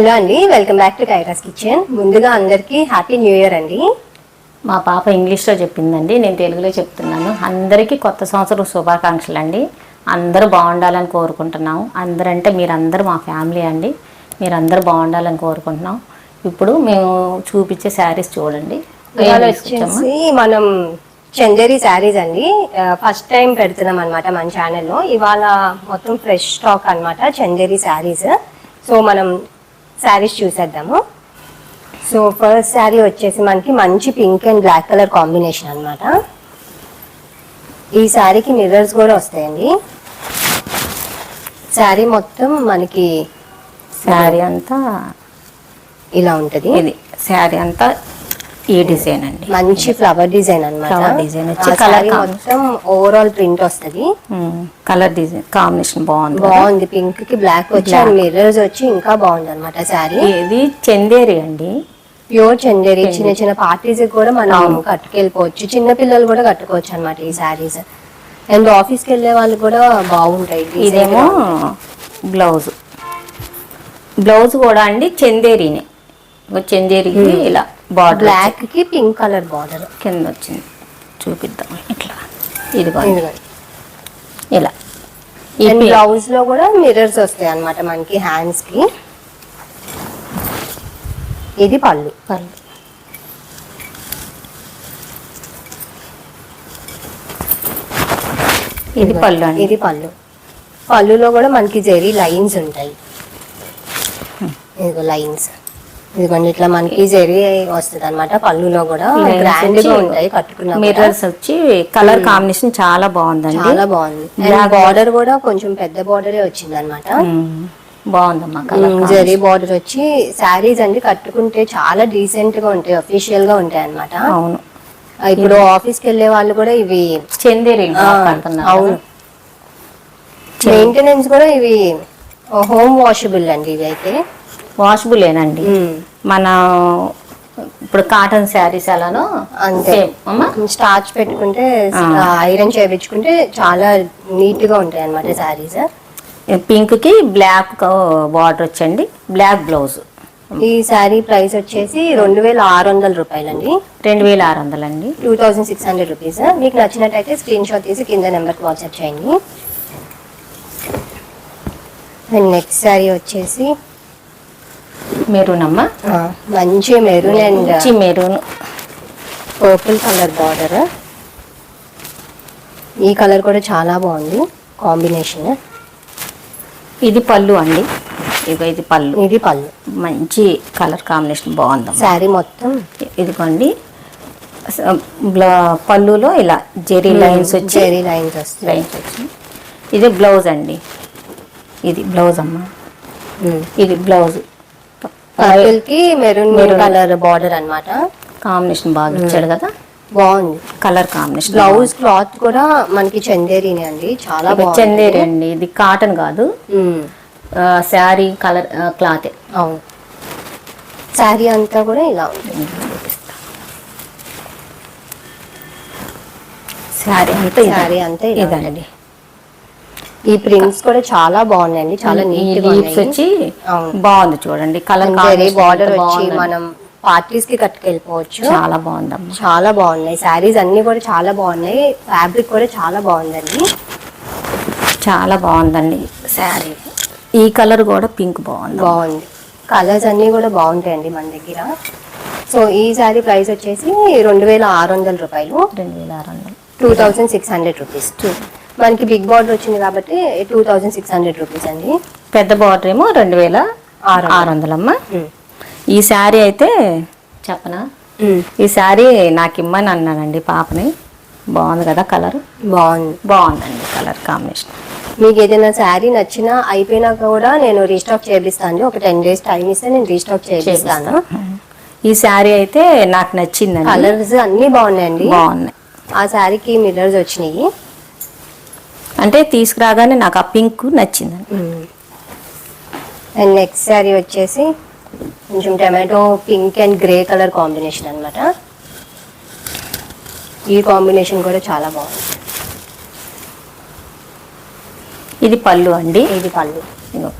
Hello అండి welcome back to Kaira's kitchen. ముందుగా అందరికీ హ్యాపీ న్యూ ఇయర్ అండి. మా పాప ఇంగ్లీష్లో చెప్పిందండి నేను తెలుగులో చెప్తున్నాను. అందరికీ కొత్త సంవత్సరం శుభాకాంక్షలు అండి. అందరూ బాగుండాలని కోరుకుంటున్నాం అందరంటే మీరందరూ మా ఫ్యామిలీ అండి. మీరందరూ బాగుండాలని కోరుకుంటున్నాం ఇప్పుడు మేము చూపించే శారీస్ చూడండి? వచ్చేసి మనం చందేరి శారీస్ అండి. ఫస్ట్ టైం పెడుతున్నాం అనమాట మన ఛానల్లో ఇవాళ మొత్తం ఫ్రెష్ స్టాక్ అన్నమాట చందేరి శారీస్. సో మనం శారీస్ చూసేద్దాము. సో ఫస్ట్ శారీ వచ్చేసి మనకి మంచి pink and black colour combination అన్నమాట. ఈ శారీకి మిర్రర్స్ కూడా వస్తాయండి. శారీ మొత్తం మనకి శారీ అంతా ఇలా ఉంటది. ఇది శారీ అంతా ఈ డిజైన్ అండి. మంచి ఫ్లవర్ డిజైన్ అన్నమాట. Flower design వచ్చి. మొత్తం ఓవరాల్ ప్రింట్ వస్తది. కలర్ డిజైన్ కాంబినేషన్ బాగుంది? బాగుంది. పింక్కి బ్లాక్ వచ్చి. మిర్రర్స్ వచ్చి ఇంకా బాగుంది అనమాట శారీ ఇది చందేరి అండి. ప్యూర్ చందేరి. చిన్న చిన్న పార్టీస్ కూడా మనం కట్టుకెళ్ళిపోవచ్చు. చిన్న పిల్లలు కూడా కట్టుకోవచ్చు అనమాట ఈ శారీస్ అండ్ ఆఫీస్కి వెళ్ళే వాళ్ళు కూడా బాగుంటాయి. ఇదేమో. బ్లౌజ్ బ్లౌజ్ కూడా అండి చందేరినే. ఇగో చందేరికి ఇలా బార్డర్ బ్లాక్కి పింక్ కలర్ బార్డర్ కింద వచ్చింది. చూపిద్దాం ఇట్లా. ఇదిగో. ఇలా. ఈ బ్లౌజ్లో కూడా మిర్రర్స్ వస్తాయి అన్నమాట మనకి హ్యాండ్స్కి. ఇది పళ్ళు. పళ్ళు. ఇది పళ్ళు అండి. ఇది పళ్ళు. పళ్ళులో కూడా మనకి జెరీ లైన్స్ ఉంటాయి. ఇదిగో లైన్స్. ఇదిగోండి ఇట్లా మనకి జెరీ వస్తుంది అనమాట పళ్ళులో కూడా. గ్రాండ్గా ఉంటాయి కట్టుకున్న మిర్రర్స్ వచ్చి కలర్ కాంబినేషన్ చాలా బాగుందండి. చాలా బాగుంది. బార్డర్ కూడా కొంచెం పెద్ద బార్డరే వచ్చింది అనమాట మ్మ్. బాగుందమ్మా జరీ బార్డర్ వచ్చి శారీస్ అండి కట్టుకుంటే చాలా డీసెంట్గా ఉంటాయి అఫీషియల్గా ఉంటాయి అనమాట అవును. ఇప్పుడు ఆఫీస్కి వెళ్ళే వాళ్ళు కూడా ఇవి చందేరి అవును. మెయింటెనెన్స్ కూడా ఇవి హోమ్ వాషబుల్ అండి ఇవి అయితే. వాషబుల్ ఏనండి మన ఇప్పుడు కాటన్ శారీస్ ఎలానో అంతే. స్టార్చ్ పెట్టుకుంటే ఐరన్ చేయించుకుంటే చాలా నీట్గా ఉంటాయి అన్నమాట శారీస్. పింక్కి బ్లాక్ బార్డర్ వచ్చండి. Black blouse. ఈ శారీ ప్రైస్ వచ్చేసి రెండు వేల ఆరు వందల రూపాయలండి. రెండు వేల ఆరు వందలు అండి two thousand six hundred rupees. మీకు నచ్చినట్టయితే స్క్రీన్ షాట్ తీసి కింద నెంబర్కి వాట్సాప్ చేయండి. అండ్ నెక్స్ట్ శారీ వచ్చేసి మెరూన్ అమ్మా మంచి మెరూన్ అండ్. మంచి మెరూన్. పర్పుల్ కలర్ బార్డర్ ఈ కలర్ కూడా చాలా బాగుంది కాంబినేషన్ ఇది పళ్ళు అండి. ఇది పళ్ళు. ఇది పళ్ళు. మంచి కలర్ కాంబినేషన్ బాగుందమ్మా. శారీ మొత్తం? ఇదిగోండి. పళ్ళులో ఇలా జెరీ లైన్స్ వచ్చి జెరీ లైన్స్ వస్తాయి. లైన్స్ వచ్చి. ఇది బ్లౌజ్ అండి. ఇది బ్లౌజ్ అమ్మా. ఇది బ్లౌజ్. పర్పుల్కి మెరూన్. కలర్ బార్డర్ అన్నమాట. కాంబినేషన్ బాగా ఇచ్చాడు కదా? బాగుంది. కలర్ కాంబినేషన్ బ్లౌజ్ క్లాత్ కూడా మనకి చందేరినే అండి. చాలా బాగుంది. చందేరి అండి. ఇది కాటన్ కాదు. Sari colour cloth. అవును. శారీ అంతా కూడా ఇలా ఉంటుంది. శారీ అంతా. శారీ అంతా ఇదండి. ఈ ప్రింట్స్ కూడా చాలా బాగున్నాయండి చాలా నీట్ వచ్చి. బాగుంది చూడండి కలర్ బార్డర్ వచ్చి మనం పార్టీస్కి కట్టుకెళ్ళిపోవచ్చు. చాలా బాగుందమ్మా. చాలా బాగున్నాయి. శారీస్ అన్ని కూడా చాలా బాగున్నాయి. ఫ్యాబ్రిక్ కూడా చాలా బాగుందండి. చాలా బాగుందండి శారీ. ఈ కలర్ కూడా పింక్ బాగుంది బాగుంది. కలర్స్ అన్ని కూడా బాగుంటాయండి మన దగ్గర. సో ఈ శారీ ప్రైస్ వచ్చేసి రెండు వేల ఆరు వందల రూపాయలు. రెండు వేల ఆరు వందలు. Two thousand six hundred rupees మనకి బిగ్ బార్డర్ వచ్చింది కాబట్టి two thousand six hundred rupees అండి. పెద్ద బార్డర్ ఏమో రెండు వేల ఆరు ఆరు వందలమ్మా. ఈ శారీ అయితే చెప్పనా. ఈ శారీ నాకు ఇమ్మని అన్నానండి పాపని. బాగుంది కదా కలర్? బాగుంది. బాగుందండి కలర్ కాంబినేషన్. మీకు ఏదైనా శారీ నచ్చినా అయిపోయినాక కూడా నేను రీస్టాక్ చేపిస్తాను. ఒక టెన్ డేస్ టైం ఇస్తే నేను రీస్టాక్ చేపిస్తాను. ఈ శారీ అయితే నాకు నచ్చిందండి. కలర్స్ అన్ని బాగున్నాయండి. బాగున్నాయి. ఆ శారీకి మిర్రర్స్ వచ్చినాయి. అంటే తీసుకురాగానే నాకు ఆ పింక్ నచ్చిందండి అండ్ నెక్స్ట్ శారీ వచ్చేసి కొంచెం tomato pink and grey colour combination అన్నమాట. ఈ కాంబినేషన్ కూడా చాలా బాగుంది. ఇది పళ్ళు అండి? ఇది పళ్ళు.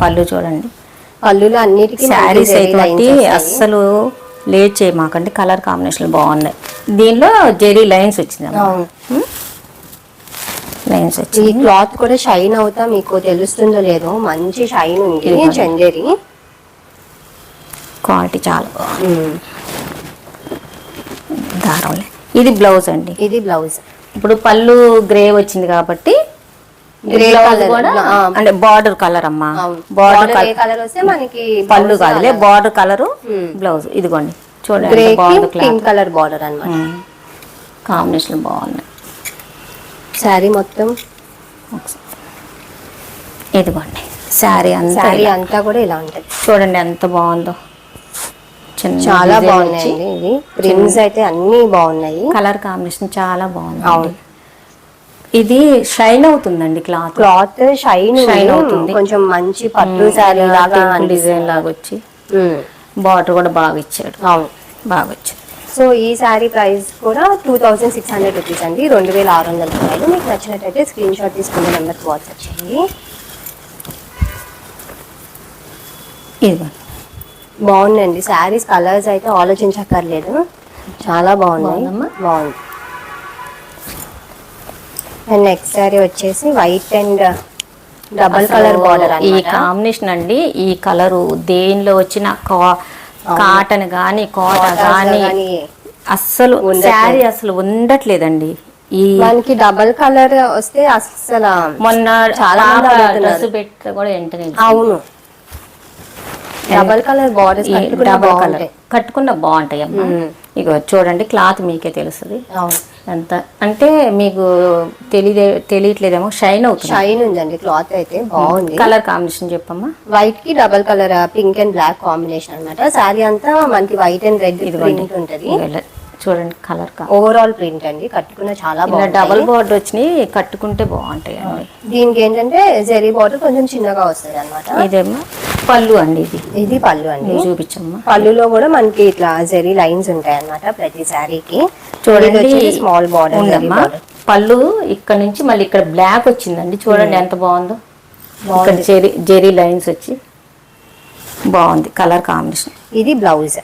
పళ్ళు చూడండి. పళ్ళులో అన్నిటికీ శారీస్ అయితే అస్సలు లేట్ చేయమాకండి. కలర్ కాంబినేషన్ బాగున్నాయి. దీనిలో జెరీ లైన్స్ వచ్చింది లైన్స్ ఈ క్లాత్ కూడా షైన్ అవుతా మీకు తెలుస్తుందో లేదో మంచి షైన్ ఉంది. చందేరి. క్వాలిటీ చాలా బాగుంది. దారంలే. ఇది బ్లౌజ్ అండి. ఇది బ్లౌజ్. ఇప్పుడు పళ్ళు గ్రే వచ్చింది కాబట్టి కూడా ఆ. అంటే బార్డర్ కలర్ అమ్మా. బార్డర్ కలర్ వస్తే మనకి పళ్ళు కాదులే బార్డర్ కలరు. బ్లౌజ్. ఇదిగోండి. చూడండి గ్రే పింక్ కలర్ బార్డర్ అన్నమాట. కాంబినేషన్ బాగున్నాయి శారీ మొత్తం. ఇదిగోండి. శారీ అంతా శారీ. అంతా కూడా ఇలా ఉంటది. చూడండి ఎంత బాగుందో. చాలా బాగున్నాయండి ఇవి. ప్రింట్స్ అయితే అన్ని బాగున్నాయి. కలర్ కాంబినేషన్ చాలా బాగుంది. అవును. ఇది షైన్ అవుతుందండి క్లాత్. క్లాత్ షైన్ Shine అవుతుంది. కొంచెం మంచి పట్టు శారీ లాగా డిజైన్ లాగా వచ్చి బార్డర్ కూడా బాగా ఇచ్చాడు. అవును. బాగా వచ్చింది సో ఈ శారీ ప్రైస్ కూడా two thousand six hundred rupees అండి. రెండు వేల ఆరు వందల రూపాయలు. మీకు నచ్చినట్టయితే స్క్రీన్ షాట్ తీసుకునే నెంబర్కి వాట్సాప్ చేయండి. ఇదిగోండి బాగుందండి. శారీస్ కలర్స్ అయితే ఆలోచించక్కర్లేదు. చాలా బాగున్నాయి? బాగుంది. అండ్ నెక్స్ట్ శారీ వచ్చేసి white and double colour border ఈ కాంబినేషన్ అండి. ఈ కలరు దేనిలో వచ్చిన కా- కాటన్ గాని కోట గాని అస్సలు శారీ అసలు ఉండట్లేదండి. ఈ మనకి డబల్ కలర్ వస్తే అసలు మొన్న చాలా. డ్రెస్ పెట్టి కూడా వెంటనే అవును. Double colour borders double colour కట్టుకున్న బాగుంటాయి అమ్మా. ఇగో చూడండి క్లాత్ మీకే తెలుస్తుంది. ఎంత అంటే మీకు తెలియదే తెలియట్లేదేమో షైన్ అవుతుంది. షైన్ ఉందండి క్లాత్ అయితే బాగుంది. కలర్ కాంబినేషన్ చెప్పమ్మా. వైట్కి double colour pink and black combination అన్నమాట. శారీ అంతా మనకి వైట్ అండ్ రెడ్ ప్రింట్ ఉంటది. చూడండి కలర్ ఓవరాల్ ప్రింట్ అండి. కట్టుకున్న చాలా బాగుంది డబల్ బార్డర్ వచ్చినాయి. కట్టుకుంటే బాగుంటాయి అండి దీనికి ఏంటంటే జెరీ బార్డర్ కొంచెం చిన్నగా వస్తుంది అనమాట ఇదేమో పళ్ళు అండి ఇది. ఇది పళ్ళు అండి. చూపించమ్మా. పళ్ళులో కూడా మనకి ఇట్లా జెరీ లైన్స్ ఉంటాయి అన్నమాట ప్రతి శారీకి చూడండి. స్మాల్ బార్డర్ ఉందమ్మా. పళ్ళు ఇక్కడ నుంచి మళ్ళీ ఇక్కడ బ్లాక్ వచ్చిందండి. చూడండి ఎంత బాగుందో. ఇక్కడ జెరీ జెరీ లైన్స్ వచ్చి బాగుంది. కలర్ కాంబినేషన్ ఇది బ్లౌజ్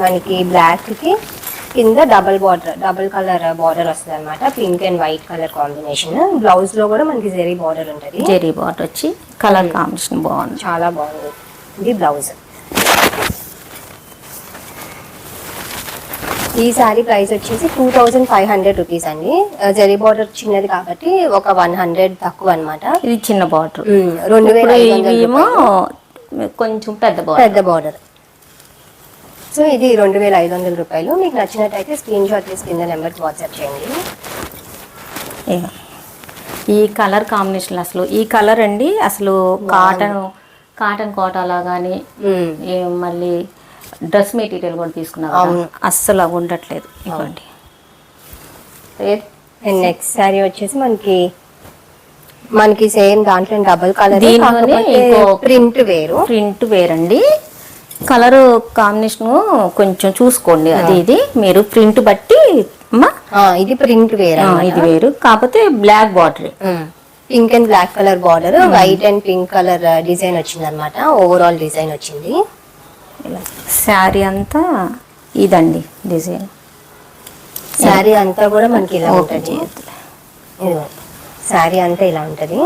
మనకి బ్లాక్కి కింద double border double colour border వస్తుంది అనమాట pink and white colour combination. బ్లౌజ్లో కూడా మనకి జెరీ బార్డర్ ఉంటది. జెరీ బార్డర్ వచ్చి కలర్ కాంబినేషన్ బాగుంది. చాలా బాగుంది. ఇది బ్లౌజ్. ఈ శారీ ప్రైస్ వచ్చేసి two thousand five hundred rupees అండి. జరీ బార్డర్ చిన్నది కాబట్టి ఒక వన్ హండ్రెడ్ తక్కువ అనమాట ఇది చిన్న బార్డర్. రెండు వేల కొంచెం పెద్ద బార్డర్. పెద్ద బార్డర్. సో ఇది రెండు వేల ఐదు వందల రూపాయలు. మీకు నచ్చినట్టయితే స్క్రీన్ షాట్ తీసి కింద నెంబర్కి వాట్సాప్ చేయండి. ఈ కలర్ కాంబినేషన్ అసలు ఈ కలర్ అండి అసలు కాటన్ కాటన్ కోటాలా కానీ. మళ్ళీ డ్రెస్ మెటీరియల్ కూడా తీసుకున్నారు అవును. అస్సలు అవి ఉండట్లేదు. ఇవ్వండి. అండ్ నెక్స్ట్ శారీ వచ్చేసి మనకి మనకి సేమ్ దాంట్లో డబుల్ కలర్ ప్రింట్ వేరు. ప్రింట్ వేరండి. కలర్ కాంబినేషన్ కొంచెం చూసుకోండి. అది ఇది. మీరు ప్రింట్ బట్టి అమ్మా. ఇది ప్రింట్ వేర్ ఇది వేరు. కాకపోతే black border. Pink and black colour border. White and pink colour design వచ్చింది అనమాట ఓవరాల్ డిజైన్ వచ్చింది. శారీ అంతా ఇదండి డిజైన్. శారీ అంతా కూడా మనకి ఇలా ఉంటుంది. శారీ అంతా ఇలా ఉంటది.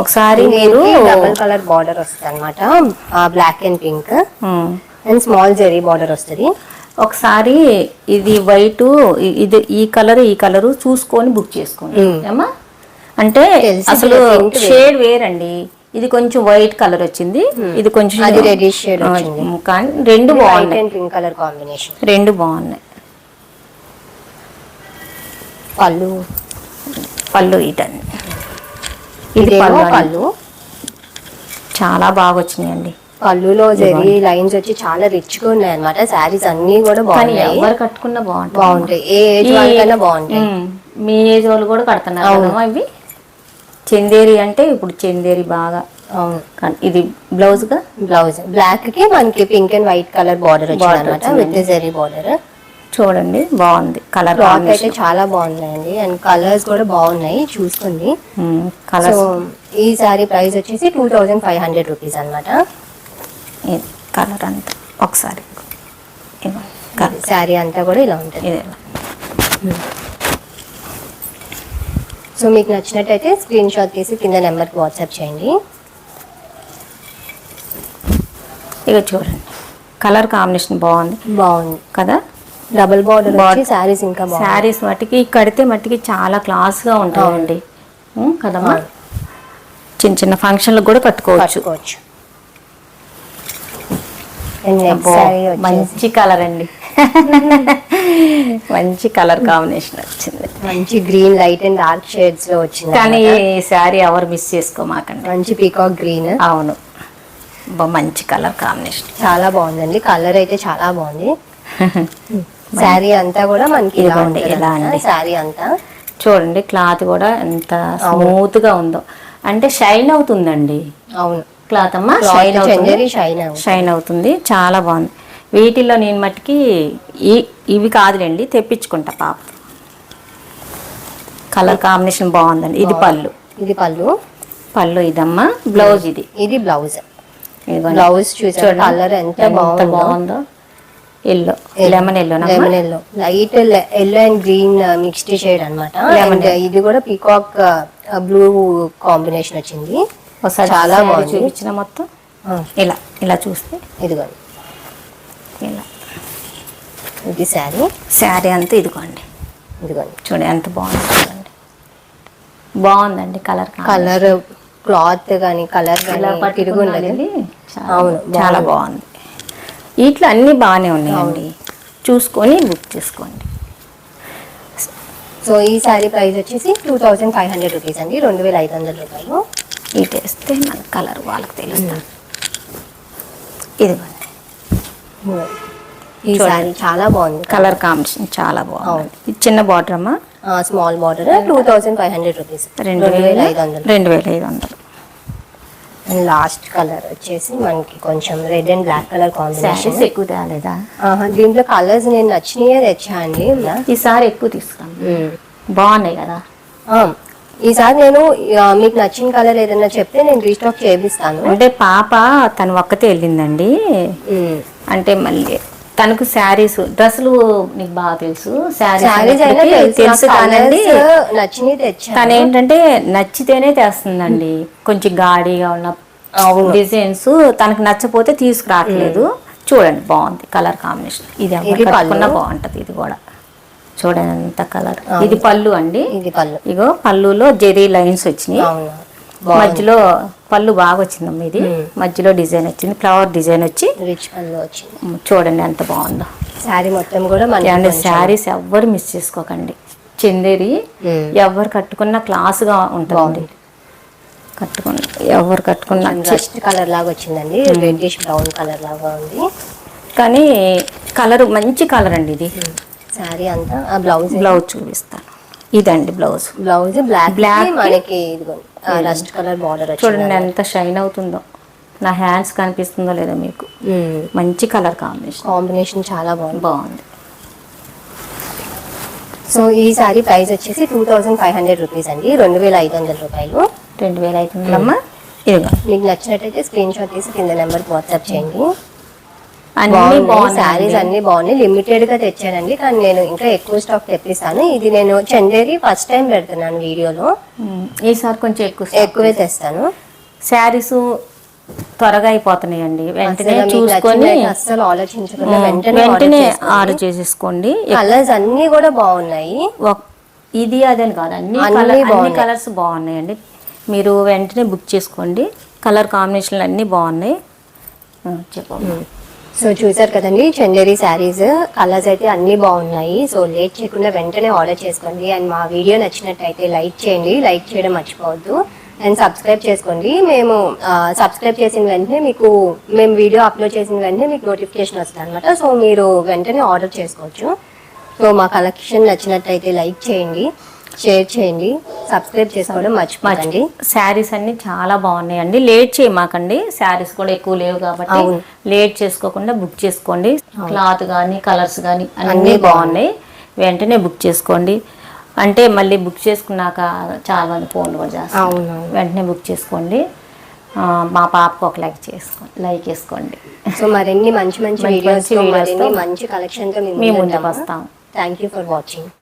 ఒకసారి మీరు డబుల్ కలర్ బార్డర్ వస్తుంది అనమాట black and pink and small zari border వస్తుంది. ఒకసారి ఇది వైట్ ఇది ఈ కలర్ ఈ కలర్ చూసుకొని బుక్ చేసుకోండి. ఉమ్. ఏమా అంటే అసలు. షేడ్ వేరండి. ఇది కొంచెం వైట్ కలర్ వచ్చింది. ఇది కొంచెం అది. కానీ రెండు బాగున్నాయి. అండ్ పింక్ కలర్ కాంబినేషన్ రెండు బాగున్నాయి. పళ్ళు. పళ్ళు ఇటండి ఇది పళ్ళు. చాలా బాగా వచ్చినాయండి పళ్ళులో జెరీ లైన్స్ వచ్చి చాలా రిచ్గా ఉన్నాయి అనమాట శారీస్ అన్ని కూడా బాగున్నాయి. ఎవరు కట్టుకున్నా బాగుంటుంది బాగుంటాయి. ఏ ఏజ్ వాళ్ళకైనా బాగుంటాయి. మీ ఏజ్ వాళ్ళు కూడా కడుతున్నారు ఇవి చందేరి అంటే ఇప్పుడు చందేరి బాగా. ఇది బ్లౌజ్గా బ్లౌజ్. బ్లాక్కి మనకి pink and white colour border వచ్చింది అనమాట. With zari border. చూడండి బాగుంది. కలర్ అయితే చాలా బాగున్నాయండి. అండ్ కలర్స్ కూడా బాగున్నాయి చూసుకోండి. కలర్ ఈ సారీ ప్రైస్ వచ్చేసి two thousand five hundred rupees అనమాట కలర్ అంతా ఒకసారి. శారీ అంతా కూడా ఇలా ఉంటుంది. సో మీకు నచ్చినట్టయితే స్క్రీన్ షాట్ తీసి కింద నెంబర్కి వాట్సాప్ చేయండి. ఇక చూడండి. కలర్ కాంబినేషన్ బాగుంది. బాగుంది. కదా? డబుల్ బార్డర్ వచ్చి శారీస్ ఇంకా శారీస్ మట్టికి కడితే మట్టికి చాలా క్లాస్గా ఉంటాయండి. ఉం, కదమ్మా. చిన్న చిన్న ఫంక్షన్లకు కూడా కట్టుకోవచ్చు మంచి కలర్ అండి. మంచి కలర్ కాంబినేషన్ వచ్చింది. మంచి గ్రీన్ లైట్ అండ్ డార్క్ షేడ్స్లో వచ్చింది కానీ. ఈ శారీ ఎవరు మిస్ చేసుకోమాకండి. మంచి పీకాక్ గ్రీన్ అవును. మంచి కలర్ కాంబినేషన్ చాలా బాగుందండి. కలర్ అయితే చాలా బాగుంది. శారీ అంతా కూడా మనకి ఇలా ఉంటుంది ఇలా అండి. శారీ అంతా. చూడండి క్లాత్ కూడా ఎంత స్మూత్గా ఉందో. అంటే షైన్ అవుతుందండి. అవును. క్లాత్ అమ్మా షైన్ అవుతుంది. షైన్ అవుతుంది. చాలా బాగుంది. వీటిల్లో నేను మట్టుకి ఈ ఇవి కాదులేండి తెప్పించుకుంటా పాప. కలర్ కాంబినేషన్ బాగుందండి. ఇది పళ్ళు. ఇది పళ్ళు. పళ్ళు ఇదమ్మా బ్లౌజ్ ఇది. ఇది బ్లౌజ్. బ్లౌజ్ చూసారు? చూడండి. కలర్ ఎంత బాగుందో. Yellow. Lemon yellow lemon yellow. Light yellow and green mixed shade అనమాట Lemon ఇది కూడా పీకాక్ బ్లూ కాంబినేషన్ వచ్చింది. ఒకసారి చాలా బాగుంది. చూపించిన మొత్తం. ఇలా ఇలా చూస్తే. ఇదిగోండి. ఇలా. ఇది శారీ. శారీ అంతా ఇదిగోండి. ఇదిగోండి. చూడండి ఎంత బాగుంది చూడండి. బాగుందండి కలర్ కలర్ క్లాత్ కానీ కలర్ కానీ తిరుగు ఉండదు అవును, చాలా బాగుంది. ఇట్లా అన్ని బాగానే ఉన్నాయండి. చూసుకొని బుక్ చేసుకోండి. సో ఈ శారీ ప్రైస్ వచ్చేసి two thousand five hundred rupees అండి. రెండు వేల ఐదు వందల రూపాయలు. ఇటు వేస్తే మన కలర్ వాళ్ళకి తెలుస్తుంది. ఇదిగోండి. ఈ. శారీ చాలా బాగుంది. కలర్ కాంబినేషన్ చాలా బాగుంది. ఇది చిన్న బార్డర్ అమ్మా? Small border. Two thousand five hundred rupees. రెండు వేల ఐదు వందలు. రెండు వేల ఐదు వందలు. అండ్ లాస్ట్ కలర్ వచ్చేసి మనకి కొంచెం red and black colour combination. ఎక్కువ తేలేదా? దీంట్లో కలర్స్ నేను నచ్చినాయే తెచ్చా అండి. ఈసారి ఎక్కువ తీసుకురాం మ్మ్. బాగున్నాయి కదా? ఈసారి నేను మీకు నచ్చిన కలర్ ఏదైనా చెప్తే నేను రీస్టాక్ చేపిస్తాను. అంటే పాప తను ఒక్కతే వెళ్ళిందండి. అంటే మళ్ళీ తనకు శారీస్ డ్రెస్సులు నీకు బాగా తెలుసు. తెలుసు. కానండి. తను ఏంటంటే నచ్చితేనే తెస్తుందండి. కొంచెం గాడిగా ఉన్న. డిజైన్స్ తనకు నచ్చపోతే తీసుకురావట్లేదు. చూడండి బాగుంది కలర్ కాంబినేషన్. ఇది ఎవరు ఇది పళ్ళు. కట్టుకున్నా బాగుంటది ఇది కూడా. చూడండి ఎంత కలర్. ఇది పళ్ళు అండి. ఇది పళ్ళు. ఇగో పళ్ళులో జెరీ లైన్స్ వచ్చినాయి. మధ్యలో పళ్ళు బాగా వచ్చిందమ్మా ఇది. మధ్యలో డిజైన్ వచ్చింది ఫ్లవర్ డిజైన్ వచ్చి. రిచ్ పళ్ళు వచ్చింది. చూడండి ఎంత బాగుందో. శారీ మొత్తం కూడా కొంచెం- శారీస్ ఎవ్వరు మిస్ చేసుకోకండి. చందేరి. ఎవరు కట్టుకున్న క్లాస్గా ఉంటుంది కట్టుకున్న ఎవరు కట్టుకున్న కలర్ లాగా వచ్చిందండి. రెడ్డిష్ బ్రౌన్ కలర్ లాగా ఉంది. కానీ కలర్ మంచి కలర్ అండి ఇది. శారీ అంతా బ్లౌజ్ బ్లౌజ్ చూపిస్తాను. ఇదండి బ్లౌజ్. బ్లౌజ్ బ్లాక్ బ్లాక్ మనకి రస్ట్ కలర్ బార్డర్ చూడండి ఎంత షైన్ అవుతుందో. నా హ్యాండ్స్ కనిపిస్తుందో లేదో మీకు. మంచి కలర్ కాంబినేషన్ కాంబినేషన్ చాలా బాగుంది. బాగుంది. సో ఈ శారీ ప్రైస్ వచ్చేసి two thousand five hundred rupees అండి. రెండు వేల ఐదు వందల రూపాయలు. రెండు వేల ఐదు వందలమ్మా? ఇదిగో. మీకు నచ్చినట్టయితే స్క్రీన్ షాట్ తీసి కింద నెంబర్ వాట్సాప్ చేయండి. అన్ని బాగున్నాయి. శారీస్ అన్ని బాగున్నాయి. లిమిటెడ్గా తెచ్చానండి. కానీ నేను ఇంకా ఎక్కువ స్టాక్ తెప్పిస్తాను. ఇది నేను చందేరి ఫస్ట్ టైం పెడుతున్నాను వీడియోలో. ఈసారి కొంచెం ఎక్కువ ఎక్కువే తెస్తాను. శారీస్ త్వరగా అయిపోతున్నాయండి. వెంటనే అసలు చూసుకొని అస్సలు ఆలోచించకుండా వెంటనే వెంటనే ఆర్డర్ చేసేసుకోండి. కలర్స్ అన్ని కూడా బాగున్నాయి. ఇది అదని కాదు. అన్ని అన్నీ. కలర్స్ బాగున్నాయండి. మీరు వెంటనే బుక్ చేసుకోండి. కలర్ కాంబినేషన్లు అన్నీ బాగున్నాయి. ఆ, చెప్పు సో చూసారు కదండి చందేరి శారీస్ కలర్స్ అయితే అన్ని బాగున్నాయి. సో లేట్ చేయకుండా వెంటనే ఆర్డర్ చేసుకోండి. అండ్ మా వీడియో నచ్చినట్టయితే లైక్ చేయండి. లైక్ చేయడం మర్చిపోవద్దు. అండ్ సబ్స్క్రైబ్ చేసుకోండి. మేము సబ్స్క్రైబ్ చేసిన వెంటనే మీకు మేము వీడియో అప్లోడ్ చేసిన వెంటనే మీకు నోటిఫికేషన్ వస్తుంది అనమాట సో మీరు వెంటనే ఆర్డర్ చేసుకోవచ్చు. సో మా కలెక్షన్ నచ్చినట్టయితే లైక్ చేయండి. షేర్ చేయండి. సబ్స్క్రైబ్ చేసుకోవడం మర్చిపోకండి. శారీస్ అన్ని చాలా బాగున్నాయండి. లేట్ చేయమాకండి శారీస్ కూడా ఎక్కువ లేవు కాబట్టి. లేట్ చేసుకోకుండా బుక్ చేసుకోండి. క్లాత్ కానీ కలర్స్ కానీ అన్నీ బాగున్నాయి. వెంటనే బుక్ చేసుకోండి. అంటే మళ్ళీ బుక్ చేసుకున్నాక చాలా మంది ఫోన్లు కూడా చేస్తారు. వెంటనే బుక్ చేసుకోండి. మా పాపకు ఒక లైక్ చేసుకోండి లైక్ వేసుకోండి సో మరిన్ని మంచి మంచి మంచి వీడియోస్ కలెక్షన్తో మీ ముందుకు వస్తాం. Thank you for watching